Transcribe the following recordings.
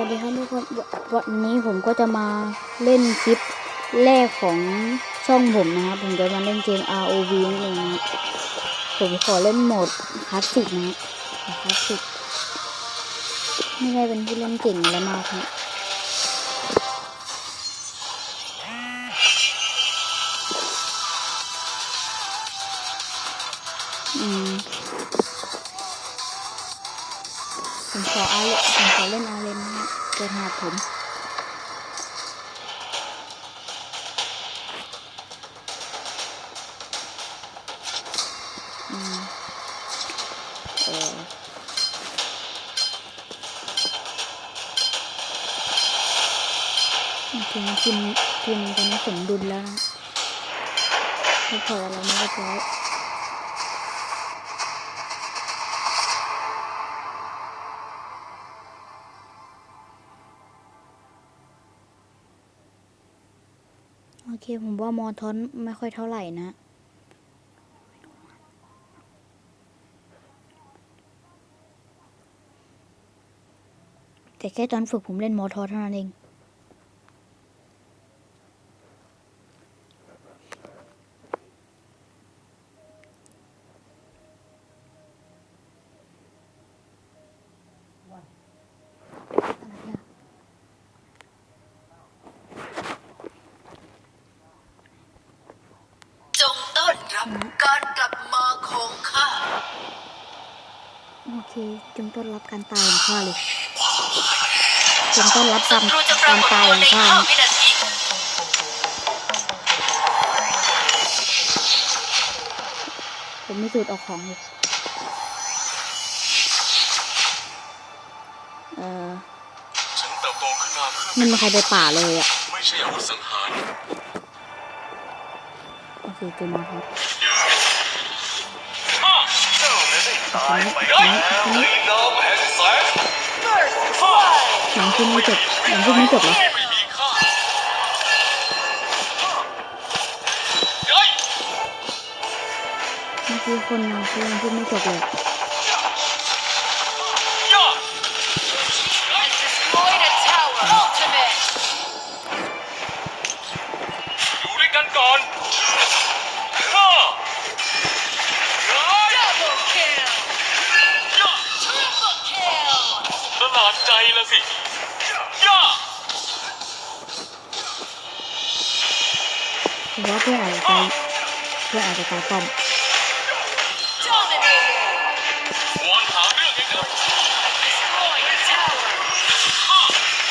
สวัสดีครับทุกคนวันนี้ผมก็จะมาเล่นคลิปแรกของช่องผมนะครับผมจะมาเล่นเกม ROV นั่นเองนะผมขอเล่นโหมดคลาสสิกนะคลาสสิกไม่ได้เป็นผู้เล่นเก่งอะไรมากนะอืมผมขออาเลผมขอเล่นอาเลนนะ เกิดหาผมอืมเออโอเคทีมทีมตอนนี้สมดุลแล้วไม่พออะไรไม่เรียบร้อย เคผมว่ามอทอนไม่ค่อยเท่าไหร่นะ แต่แค่ตอนฝึกผมเล่นมอทอเท่านั้นเอง จงต้อนรับ การกลับมาของข้า โอเคจงต้อนรับการตายของข้าเลยจงต้อนรับกรรมเราจะปรากฏตายตัวของในข้าห้านะวินาที ผมไม่สูดออกของเลยเออฉันเติบโตขึ้นมาเพื่อไม่มีใครไปป่าเลยอะ ไม่ใช่อาวุธสังหาร โอเคเจอมาครับ ตายไปแล้แล้วในน้ำแห่งแสงหลังคุณไม่จบหลังคุณไม่จบเหรอไม่มีค่าเฮ้ยเมื่อกี้คนหนังขึ้นยังขึ้นไม่จบเลย ผมว่าเพื่อนอาจจะตายเพื่อนอาจจะตายป้อม dominated วอนหาเรื่องเองนะ destroyed a tower ฮ่า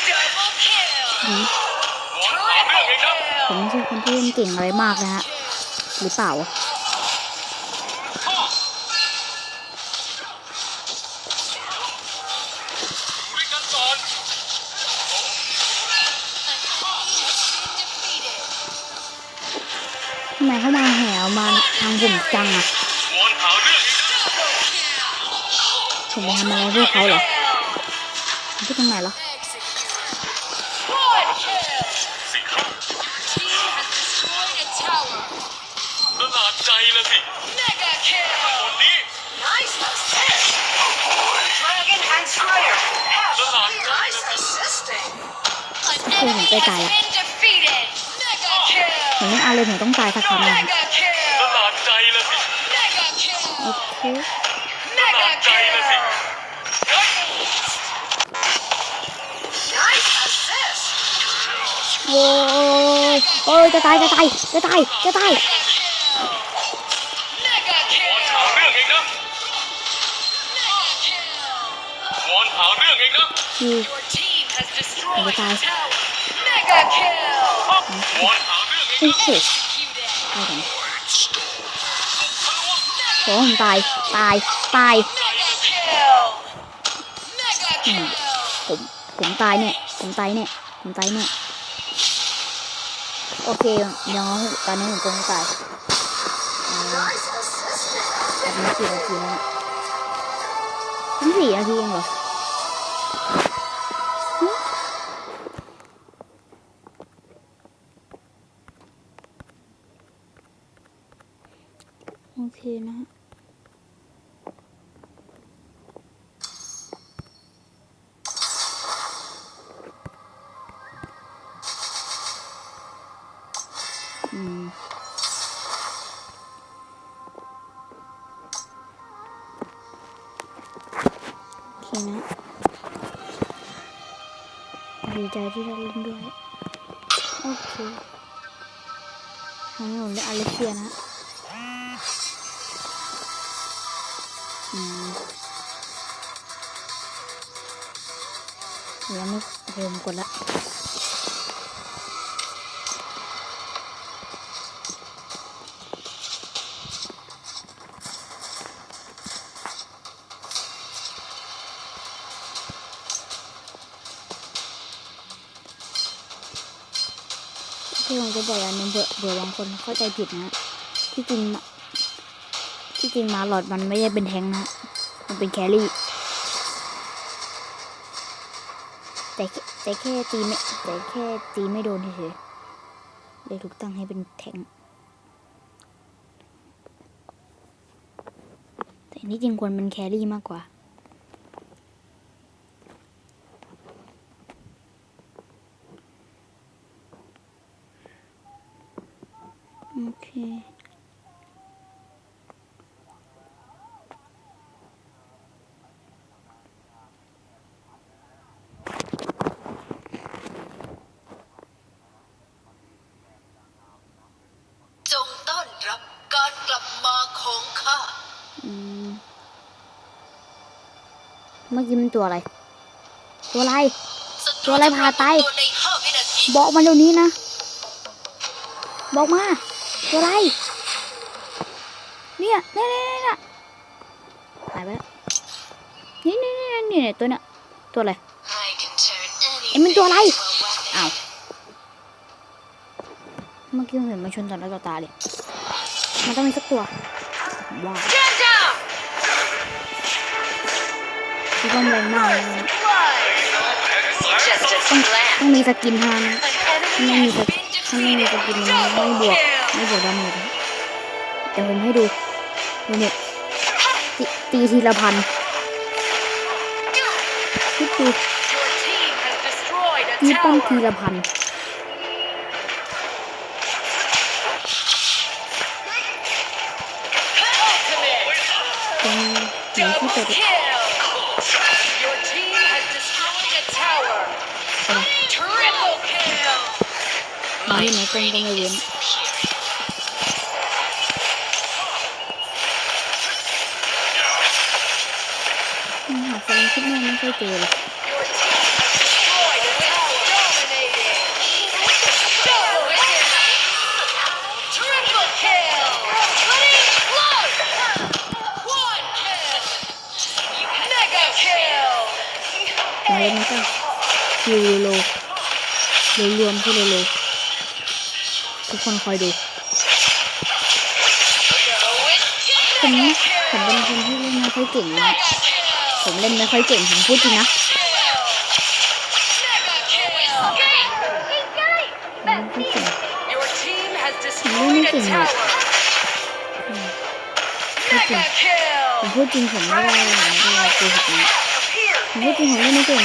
double kill อืมวอนหาเรื่องเองนะผมไม่ใช่คนที่เล่นเก่งอะไรมากนะฮะ หรือเปล่า แห่เอามาทางผมจังอะวอนหาเรื่องเองนะผมไปทำอะไรเพื่อเขาเหรอผมที่ตรงไหนเหรอ Quad kill สิครับ team has destroyed a tower ประหลาดใจละสิ mega kill คนนี้ Nice assist! Dragon and Slayer have Lahat. nice assisting. An Kung enemy ผม kill. เล่นอาเลนผมต้องตายสักครั้งนะ Mega ประ kill. หลาดใจละสิ Mega โอ kill. เค Mega Tay là gì? kill. Nice assist. โอ้ยโอ้ยจะตายจะตายจะตายจะตาย Mega วอนหา kill. เรื่องเองนะ Mega kill. วอนหาเรื่องเองนะคือ Your team has destroyed Mega a tay. tower. Mega kill. วอนหา เรื่องเองโอ้นะโห Executed. ตายโอ้ตาย ตาย ตาย ผม ผมตายเนี่ย ผมตายเนี่ย ผมตายเนี่ย โอเคยังตอนนี้ผมคงไม่ตายอ่อตอนนี้กี่นาทีแล้วเนี่ยเพิ่งสี่นาทีเองเหรอ โอเคนะฮะอืมโอเคนะดีใจที่ได้เล่นด้วย โอเคทำให้ผมได้อาเลเซียนะ เริ่มกดละ ที่ผมจะบอกอย่างหนึงเผื่อเผื่อบางคนเข้าใจผิดนะ ที่จริงมะที่จริงมาหลอดมันไม่ได้เป็นแทงนะ มันเป็นแครี่ แต่แค่แต่แค่ตีไม่แต่แค่ตีไม่โดนเฉยๆเลยถูกตั้งให้เป็นแทงแต่นี่จริงควรเป็นแครี่มากกว่าโอเค จงต้อนรับการกลับมาของข้า อืม เมื่อกี้มันตัวอะไร ตัวอะไรศัตตัวอะไรพาตายตัวในห้าวินาทีบอกมาเดี๋ยวนี้นะ บอกมา ตัวอะไรเนี่ยเนี่ยเนี่ยเนี่ยหายไปแล้วนี่นี่นี่นี่นี่ตัวเนี้ยตัวอะไร I can turn เอ็มเป็นตัวอะไร anything into a weapon อ้าวเมื่อกี้ผมเห็นมันชนต่อหน้าต่อตาเลย มันต้องมีสักตัวว้าว Stand down ที่ต้องแรงมากเลยนะ Just a ต้อง glance ต้องมีสกินทาง An ถ้า enemy ไม่มี has ส been ถ้าไม่มีส defeated กินมันไม่บวกไม่บวกดาเมจนะเดี๋ยวผมให้ดูดูเนี่ยตีตีทีละพันคิดดู Your team has destroyed a ตีป้อมที tower ละพันตรงไหนที่ Double ตัว kill Your team has destroyed a tower อะไร Triple kill มันอยไหนกลมก็ไม่เว้นหาแฟนคิดว่าไม่ค่อยเจอเลยมาเล่นกันคิวโลโลรวมคือโล ทุกคนคอยดู ผมผมเป็นคนที่เล่นไม่ค่อยเก่งนะผมเล่นไม่ค่อยเก่งผมพูดจริงนะไม่เก่ง Your team has Really destroyed a good. tower. พูดจริงผมพูดจริงผมไม่ได้ผมไม่ได้โกหกนะผมพูดจริงผมเล่นไม่เก่ง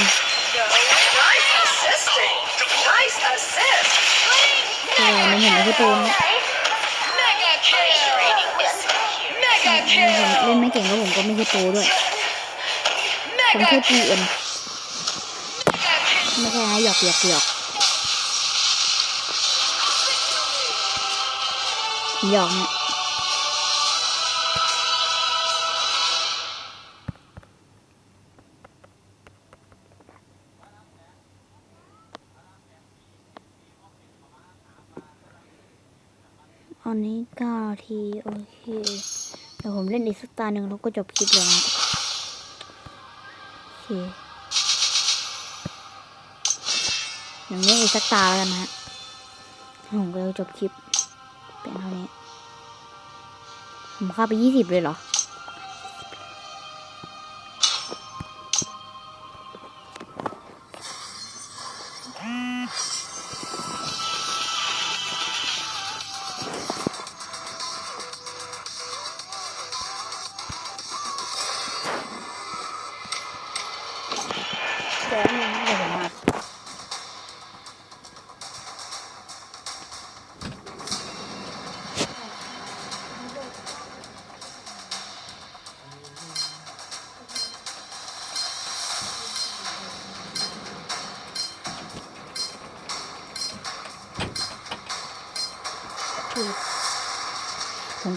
แต่มันเห็นไม่ใช่โปรนะ Mega kill. Mega ผมเล่นไม่เก่งแล้วผมก็ไม่ใช่โปรด้วย ผมแค่ปีเอ็มไม่ใช่นะหยอกหยอกหยอกหยอกเนี่ย อันนี้เก้านาทีโอเค เดี๋ยวผมเล่นอีกสักตาหนึ่งแล้วก็จบคลิปเลยนะโอเคอย่างนี้อีกสักตาแล้วกันนะฮะผมก็จะจบคลิปเป็นเท่านี้ ผมเข้าไปยี่สิบเลยเหรอ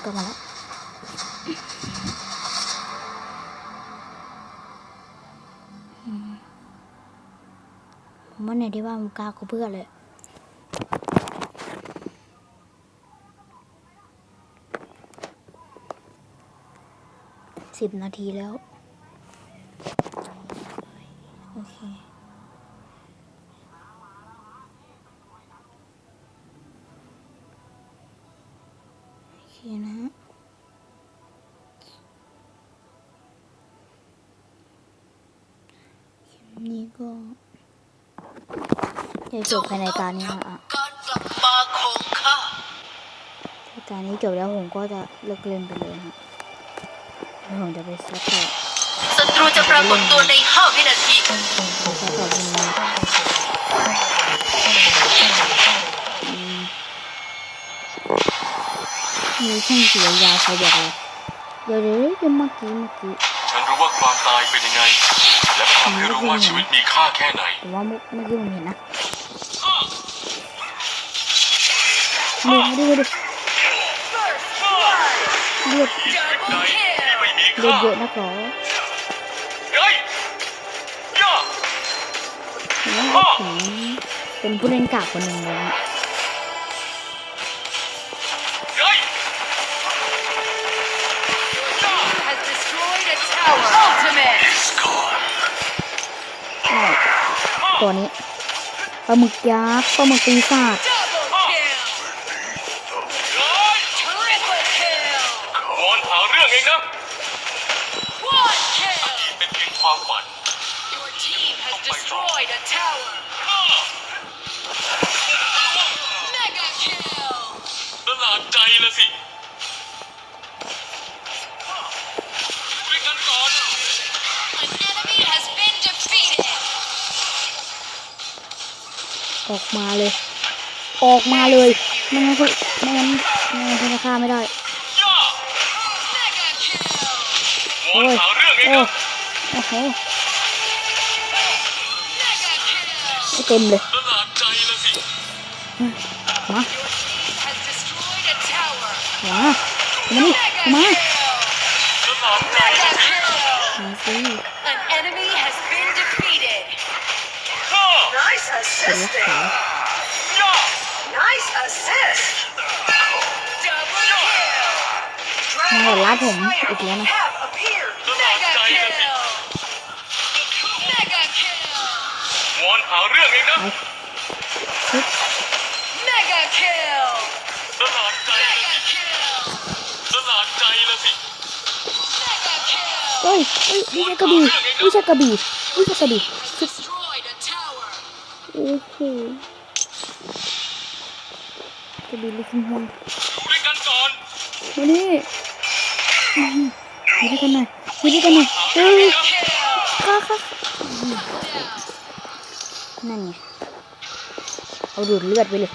ผมกลับมาแล้วมันไหนที่ว่ามันกากูเพื่อเลยสิบนาทีแล้ว จะจบภายในตานี้นะอะการกลับมาของข้าถ้าตานี้จบแล้วผมก็จะเลิกเล่นไปเลยนะแล้วผมจะไปซักต่อศัตรูจะปรากฏตัวใน5วินาทีซักต่อทีนี้อืมมีช่างเสียยาวใครบอกเลยเดี๋ยวเดี๋ยวเดี๋ยวเมื่อกี้เมื่อกี้ฉันรู้ว่าความตายเป็นยังไง และมันทำให้รู้ว่าชีวิตมีค่าแค่ไหนผมว่าเมื่อเมื่อกี้ผมเห็นนะ ดูดูดูเลือดเลือดเยอะนักหรอเฮ้ยย่าผมว่าผมเป็นผู้เล่นกากคนหนึ่งเลยนะตัวนี้ปลาหมึกยักษ์ปลาหมึกปีศาจ ออกมาเลย ออกมาเลยไม่งั้นคุณไม่งั้นไม่งั้นคุณจะฆ่าไม่ได้ย่า mega kill วอนหาเรื่องเองโอ้นะโอ้โห mega kill ไม่เต็มเลยประหลาดใจละสิมา has destroyed a tower มามานี่ mega มา kill ปร nice assist double kill มาหลลาดผมอีกแล้วนะ have appeared ประหลาด mega ใจละสิ kill mega kill วอนหาเรื่องเองนะไปชุด mega kill ประหลาดใจละ mega สิ kill ประหลาดใจละสิ mega kill เอ้ยเอ้ยไม่ใช่กระบี่ไม่ใช่กระบี่ไม่ใช่กระบี่ อ้โหกระบี่ลูกคุณพวงอยู่ด้วยกันก่อนมานี่อื้อหืออยู่ด้วยกันหน่อยอยู่ด้วยกันหน่อยเฮ้ย kill ค่ะค่ะ down นั่นไงเอาดูดเลือดไปเลย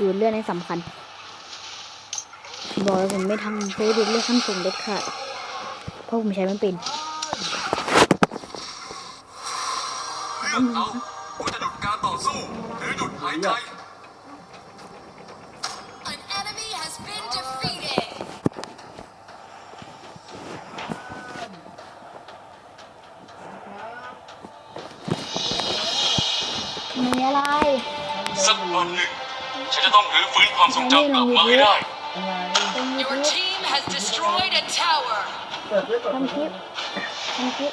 ดูดเลือดนี่สำคัญบอกเลยผมไม่ทำใช้ดูดเลือดขั้นสูงเด็ดขาดเพราะผมใช้มันเป็น ลือกเอาว่าจะหยุดการต่อสู้ หรือหยุดหายใจ an enemy has been defeated มีอะไร สักวันหนึ่ง ฉันจะต้องรื้อฟื้นความทรงจำกลับมาให้ได้ your team has destroyed a tower ทำคลิปทำคลิป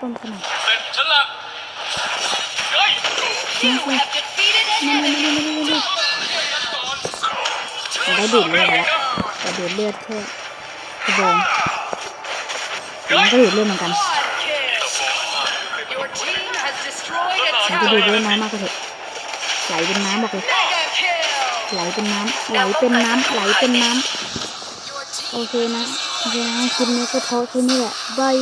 ป้อมขนาดเสร็จฉันละเฮ้ย you have defeated an ไม่ไม่ enemy ไม่ไม่ไม่ไม่กันก่อนจะได้ดูดเลือดแล้วแต่ดูดเลือดแค่กระบองมันก็ดูดเลือดเหมือนกัน quad kill your team has destroyed a มันจะดูดเลือด tower น้อยมากกว่าเถอะไหลเป็นน้ำบอกเลย mega kill ไหลเป็นน้ำไหลเป็นน้ำไหลเป็นน้ำ your team โอเคนะโอเคนะคลิปนี้ก็พอแค่นี้แหละบาย